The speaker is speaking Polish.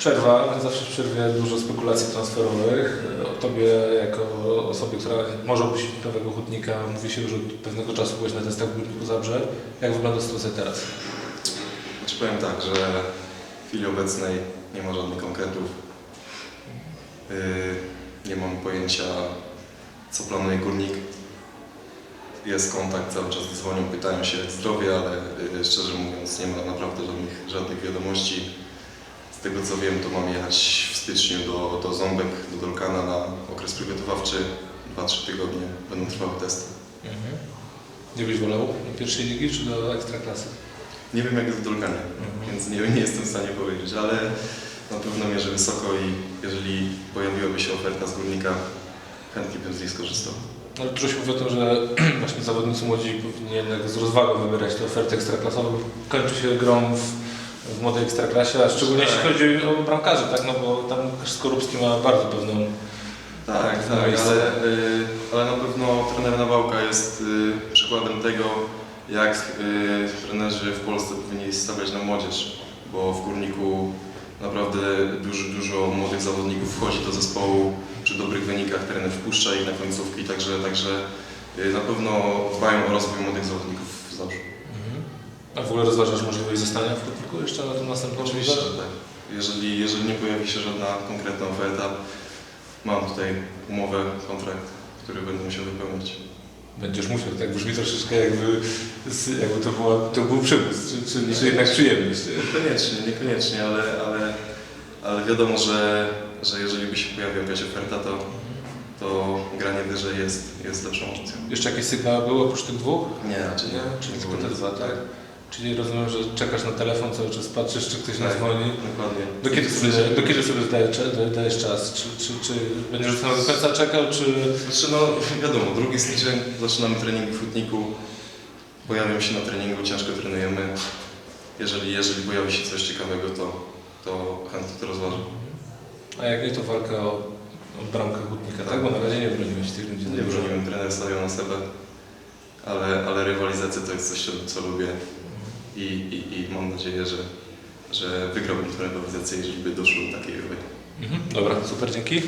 Przerwa, zawsze w przerwie dużo spekulacji transferowych. O Tobie jako osobie, która może opuścić nowego hutnika, mówi się, że od pewnego czasu byłeś na testach w Górniku Zabrze. Jak wygląda sytuacja teraz? Znaczy powiem tak, że w chwili obecnej nie ma żadnych konkretów. Yy, nie mam pojęcia, co planuje górnik. Jest kontakt, cały czas dzwonią, pytają się jak zdrowie, ale yy, szczerze mówiąc nie ma naprawdę żadnych, żadnych wiadomości. Z tego co wiem, to mam jechać w styczniu do, do Ząbek, do Dolkana na okres przygotowawczy. 2-3 tygodnie będą trwały testy. Nie byś wolał do pierwszej ligi czy do ekstraklasy? Nie wiem jak jest w Dolkanie, więc nie, nie jestem w stanie powiedzieć, ale na pewno mierzę wysoko i jeżeli pojawiłaby się oferta z górnika, chętnie bym z niej skorzystał. Ale dużo się mówi o tym, że właśnie zawodnicy młodzi powinni jednak z rozwagą wybierać te oferty ekstraklasową. Kończy się grą w, w młodej ekstraklasie, a szczególnie jeśli Tak. chodzi o bramkarzy, tak? No bo tam Łukasz Skorupski ma bardzo pewną... Tak, tak, ale, y, ale na pewno trener Nawałka jest y, przykładem tego, jak y, trenerzy w Polsce powinni stawiać na młodzież, bo w Górniku naprawdę dużo, dużo młodych zawodników wchodzi do zespołu, przy dobrych wynikach trener wpuszcza ich na końcówki, także, także y, na pewno dbają o rozwój młodych zawodników w Zabrzu. A w ogóle rozważasz możliwość zostania w hutniku jeszcze na tym następnym Oczywiście, że tak. Jeżeli, jeżeli nie pojawi się żadna konkretna oferta, mam tutaj umowę, kontrakt, który będę musiał wypełnić. Będziesz musiał, tak brzmi troszeczkę jakby, jakby to, była, to był przymus, czy, czy, czy jednak przyjemność. Niekoniecznie, niekoniecznie, ale, ale, ale wiadomo, że, że jeżeli by się pojawiła jakaś oferta, to, to granie wyżej jest, jest lepszą opcją. Jeszcze jakieś sygnały były oprócz tych dwóch? Nie, raczej Nie, czyli tylko te dwa, tak? Czyli rozumiem, że czekasz na telefon cały czas, patrzysz, czy ktoś nas Tak. dzwoni. Dokładnie. Do kiedy sobie, do kiedy sobie dajesz, dajesz czas? Czy, czy, czy będziesz do samego końca czekał, czy... Znaczy, no wiadomo, drugi styczeń zaczynamy trening w Hutniku. Pojawiam się na treningu, ciężko trenujemy. Jeżeli, jeżeli pojawi się coś ciekawego, to, to chętnie to rozważę. A jak nie, to walka o, o bramkę hutnika, tak? Bo na razie nie broniłeś tych ludzi. Nie broniłem, trener stawiał na sobie, ale, ale rywalizacja to jest coś, co, co lubię i, i, i mam nadzieję, że, że wygrałbym tę rywalizację, jeżeli by doszło do takiej rywalizacji. Mhm. Dobra, super, dzięki.